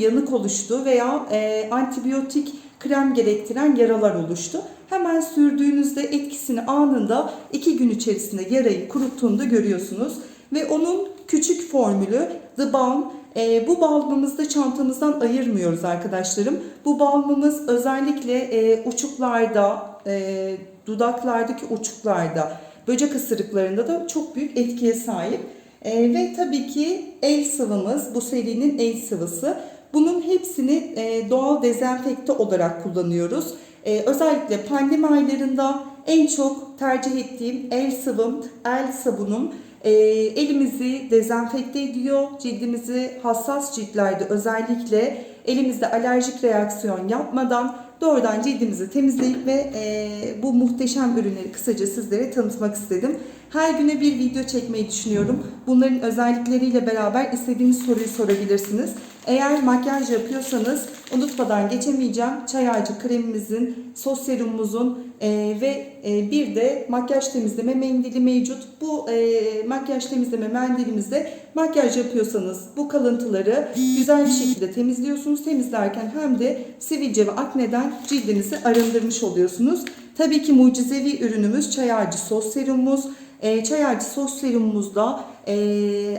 yanık oluştu veya e, antibiyotik krem gerektiren yaralar oluştu. Hemen sürdüğünüzde etkisini anında 2 gün içerisinde yarayı kuruttuğunda görüyorsunuz. Ve onun küçük formülü The Balm. E, bu balmımızı da çantamızdan ayırmıyoruz arkadaşlarım. Bu balmımız özellikle e, uçuklarda, e, dudaklardaki uçuklarda, böcek ısırıklarında da çok büyük etkiye sahip. E, ve tabii ki el sıvımız, bu serinin el sıvısı. Bunun hepsini e, doğal dezenfekte olarak kullanıyoruz. E, özellikle pandemi aylarında en çok tercih ettiğim el sıvım, el sabunum. E, elimizi dezenfekte ediyor, cildimizi hassas ciltlerde özellikle elimizde alerjik reaksiyon yapmadan doğrudan cildimizi temizleyip ve e, bu muhteşem ürünleri kısaca sizlere tanıtmak istedim. Her güne bir video çekmeyi düşünüyorum. Bunların özellikleriyle beraber istediğiniz soruyu sorabilirsiniz. Eğer makyaj yapıyorsanız unutmadan geçemeyeceğim çay ağacı kremimizin, sos serumumuzun e, ve e, bir de makyaj temizleme mendili mevcut. Bu e, makyaj temizleme mendilimizde makyaj yapıyorsanız bu kalıntıları güzel bir şekilde temizliyorsunuz. Temizlerken hem de sivilce ve akneden cildinizi arındırmış oluyorsunuz. Tabii ki mucizevi ürünümüz çay sos serumumuz. E, çay sos serumumuzda e,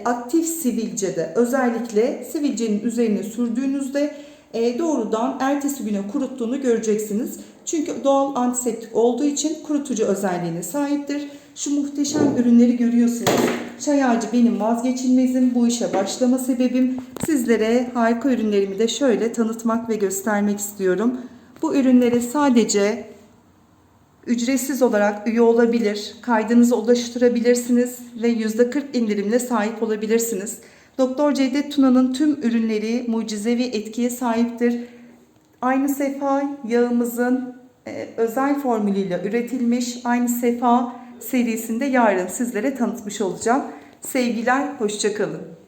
aktif sivilcede özellikle sivilcenin üzerine sürdüğünüzde e, doğrudan ertesi güne kuruttuğunu göreceksiniz. Çünkü doğal antiseptik olduğu için kurutucu özelliğine sahiptir. Şu muhteşem ürünleri görüyorsunuz. Çay benim vazgeçilmezim. Bu işe başlama sebebim. Sizlere harika ürünlerimi de şöyle tanıtmak ve göstermek istiyorum. Bu ürünleri sadece ücretsiz olarak üye olabilir, kaydınızı ulaştırabilirsiniz ve %40 indirimle sahip olabilirsiniz. Doktor Cevdet Tuna'nın tüm ürünleri mucizevi etkiye sahiptir. Aynı sefa yağımızın e, özel formülüyle üretilmiş aynı sefa serisinde yarın sizlere tanıtmış olacağım. Sevgiler, hoşçakalın.